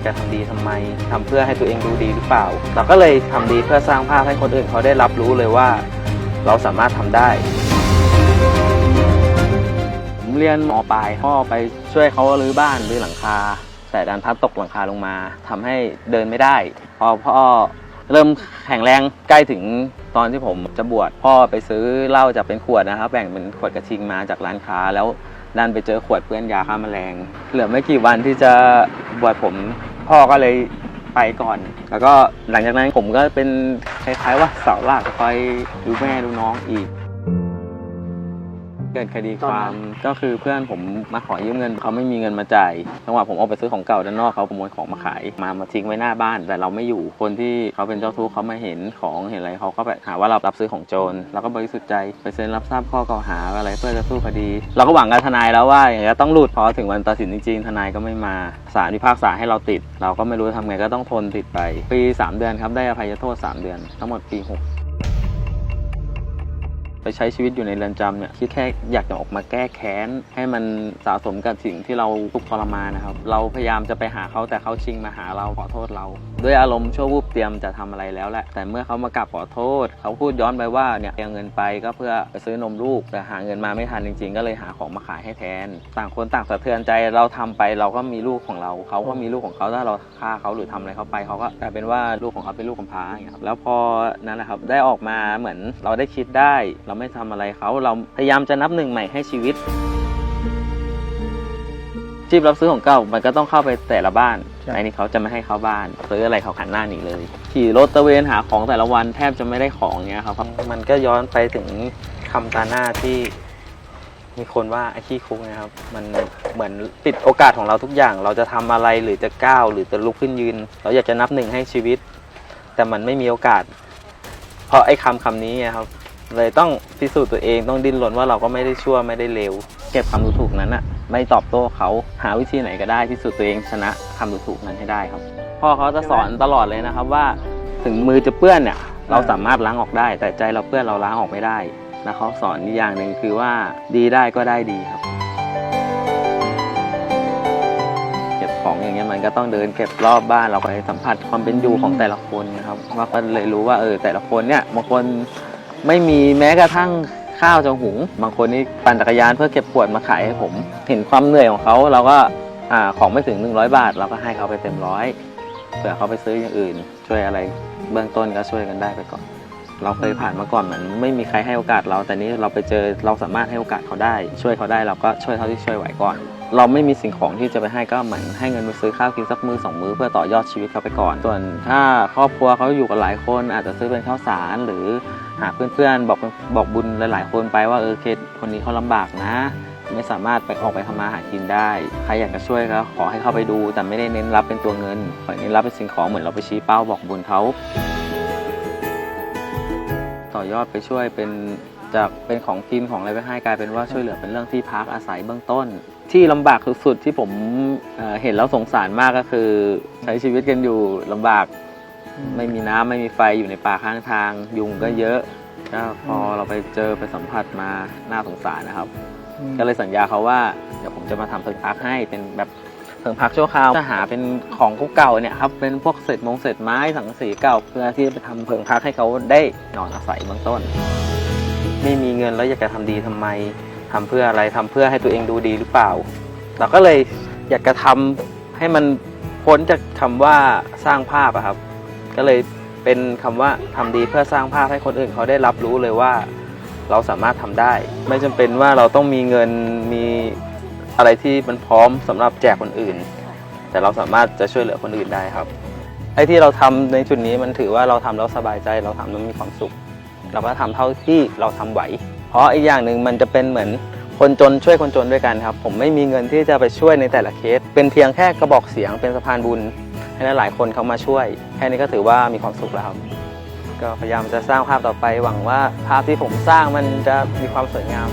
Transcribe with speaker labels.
Speaker 1: าจะทำดีทำไมทำเพื่อให้ตัวเองดูดีหรือเปล่า เราก็เลยทำดีเพื่อสร้างภาพให้คนอื่นเขาได้รับรู้เลยว่า เราสามารถทำได้ ผมเรียนหมอปลายพ่อไปช่วยเขารื้อบ้านรื้อหลังคา แต่ดันพัดตกหลังคาลงมาทำให้เดินไม่ได้ พอพ่อเริ่มแข็งแรงใกล้ถึงตอนที่ผมจะบวชพ่อไปซื้อเหล้าจากเป็นขวดนะครับแบ่งเป็นขวดกระทิงมาจากร้านค้าแล้วดันไปเจอขวดเปื้อนยาฆ่าแมลง เหลือไม่กี่วันที่จะบวชผม พ่อก็เลยไปก่อน แล้วก็หลังจากนั้นผมก็เป็นคล้ายๆว่าเสาหลักคอยดูแม่ดูน้องอีก เกิดคดีความก็คือเพื่อนผมมาขอยืมเงินเขาไม่มีเงินมาจ่ายจังหวะผมออกไปซื้อของเก่าด้านนอกเขาขโมยของมาขายมามาทิ้งไว้หน้าบ้าน แต่เราไม่อยู่คนที่เขาเป็นเจ้าทุกข์เขามาเห็นของเห็นอะไรเขาก็แบบหาว่าเรารับซื้อของโจรเราก็บริสุทธิ์ใจไปเซ็นรับทราบข้อกล่าวหาอะไรเพื่อจะสู้คดี เราก็หวังกับทนายแล้วว่าอย่างนี้ต้องหลุดพอถึงวันตัดสินจริงๆ ทนายก็ไม่มาศาลพิพากษาให้เราติด เราก็ไม่รู้จะทำไงก็ต้องทนติดไปปี 3 เดือนครับได้อภัยโทษ 3 เดือน ทั้งหมดปี6 ไปใช้ชีวิตอยู่ในเรือนจำเนี่ยคิดแค่อยากจะออกมาแก้แค้น ให้มันสะสมกับสิ่งที่เราทุกข์ทรมานนะครับ เราพยายามจะไปหาเขาแต่เขาชิงมาหาเราขอโทษเรา ด้วยอารมณ์ชั่ววูบเตรียมจะทำอะไรแล้วแหละแต่เมื่อเขามากราบขอโทษ เขาพูดย้อนไปว่าเนี่ยเอาเงินไปก็เพื่อไปซื้อนมลูกแต่หาเงินมาไม่ทันจริง ๆ ก็เลยหาของมาขายให้แทน ต่างคนต่างสะเทือนใจเราทำไปเราก็มีลูกของเราเขาก็มีลูกของเขาถ้าเราฆ่าเขาหรือทำอะไรเขาไปเขาก็กลายเป็นว่าลูกของเขาเป็นลูกกำพร้าอย่างเงี้ยครับแล้วพอนั่นแหละครับได้ออกมาเหมือนเราได้คิดได้เราไม่ทำอะไรเขาเราพยายามจะนับหนึ่งใหม่ให้ชีวิต จีบรับซื้อของเก่ามันก็ต้องเข้าไปแต่ละบ้าน
Speaker 2: ใช่
Speaker 1: ไอ้นี่เขาจะไม่ให้เข้าบ้านซื้ออะไรเขาหันหน้าหนีเลยขี่รถตระเวนหาของแต่ละวันแทบจะไม่ได้ของเงี้ยครับมันก็ย้อนไปถึงคำตาหน้าที่มีคนว่าไอ้ขี้คุกนะครับ มันเหมือนปิดโอกาสของเราทุกอย่าง เราจะทำอะไรหรือจะก้าว หรือจะลุกขึ้นยืน เราอยากจะนับหนึ่งให้ชีวิต แต่มันไม่มีโอกาส เพราะไอ้คำคำนี้ไงครับ เลยต้องพิสูจน์ตัวเองต้องดิ้นรนว่าเราก็ไม่ได้ชั่วไม่ได้เลวเก็บคำดูถูกนั้นอะไม่ตอบโต้เขาหาวิธีไหนก็ได้พิสูจน์ตัวเองชนะคำดูถูกนั้นให้ได้ครับพ่อเขาจะสอนตลอดเลยนะครับว่า ถึงมือจะเปื้อนเนี่ยเราสามารถล้างออกได้ แต่ใจเราเปื้อนเราล้างออกไม่ได้แล้วเขาสอนอีกอย่างหนึ่งคือว่าดีได้ก็ได้ดีครับ เก็บของอย่างเงี้ยมันก็ต้องเดินเก็บรอบบ้านเราไปสัมผัสความเป็นอยู่ของแต่ละคนนะครับว่าก็เลยรู้ว่าเออแต่ละคนเนี่ยบางคน ไม่มีแม้กระทั่งข้าวจะหุง บางคนนี่ปั่นจักรยานเพื่อเก็บขวดมาขายให้ผม เห็นความเหนื่อยของเขาเราก็อของไม่ถึง 100 บาท เราก็ให้เขาไปเต็มร้อยเผื่อเขาไปซื้ออย่างอื่น ช่วยอะไรเบื้องต้นก็ช่วยกันได้ไปก่อน เราเคยผ่านมาก่อนเหมือนไม่มีใครให้โอกาสเรา แต่นี้เราไปเจอเราสามารถให้โอกาสเขาได้ ช่วยเขาได้เราก็ช่วยเท่าที่ช่วยไหวก่อน เราไม่มีสิ่งของที่จะไปให้ก็เหมือนให้เงินไปซื้อข้าวกินสักมือสองมือเพื่อต่อยอดชีวิตเขาไปก่อน ส่วนถ้าครอบครัวเขาอยู่กับหลายคน อาจจะซื้อเป็นข้าวสารหรือหาเพื่อนๆบอกบอกบุญหลายๆ คนไปว่าเออเคสคนนี้เขาลำบากนะ ไม่สามารถไปออกไปทำมาหากินได้ ใครอยากจะช่วยก็ขอให้เข้าไปดูแต่ไม่ได้เน้นรับเป็นตัวเงินขอเน้นรับเป็นสิ่งของเหมือนเราไปชี้เป้าบอกบุญเขาต่อยอดไปช่วยเป็น จากเป็นของกินของอะไรไปให้กลายเป็นว่าช่วยเหลือเป็นเรื่องที่พักอาศัยเบื้องต้น ที่ลำบากสุดๆที่ผมเอ่อเห็นแล้วสงสารมากก็คือ ใช้ชีวิตกันอยู่ลำบากไม่มีน้ำไม่มีไฟอยู่ในป่าข้างทาง ยุงก็เยอะก็พอเราไปเจอไปสัมผัสมาน่าสงสารนะครับก็เลยสัญญาเขาว่าเดี๋ยวผมจะมาทำเพิงพักให้เป็นแบบเพิงพักชั่วคราวจะหาเป็นของเก่าๆเนี่ยครับเป็นพวกเศษมงเศษไม้สังกะสีเก่าเพื่อที่จะไปทำเพิงพักให้เขาได้นอนอาศัยเบื้องต้น ไม่มีเงินแล้วอยากจะทำดีทำไมทำเพื่ออะไรทำเพื่อให้ตัวเองดูดีหรือเปล่า เราก็เลยอยากจะทำให้มันพ้นจากคำว่าสร้างภาพอะครับ ก็เลยเป็นคำว่าทำดีเพื่อสร้างภาพให้คนอื่นเขาได้รับรู้เลยว่า เราสามารถทำได้ ไม่จำเป็นว่าเราต้องมีเงินมีอะไรที่มันพร้อมสำหรับแจกคนอื่น แต่เราสามารถจะช่วยเหลือคนอื่นได้ครับไอ้ที่เราทำในจุดนี้มันถือว่าเราทำแล้วสบายใจเราทำแล้วมีความสุข เราก็ทำเท่าที่เราทำไหว เพราะอีกอย่างหนึ่งมันจะเป็นเหมือนคนจนช่วยคนจนด้วยกันครับ ผมไม่มีเงินที่จะไปช่วยในแต่ละเคส เป็นเพียงแค่กระบอกเสียงเป็นสะพานบุญ ให้หลายคนเขามาช่วย แค่นี้ก็ถือว่ามีความสุขแล้วครับก็พยายามจะสร้างภาพต่อไปหวังว่าภาพที่ผมสร้างมันจะมีความสวยงาม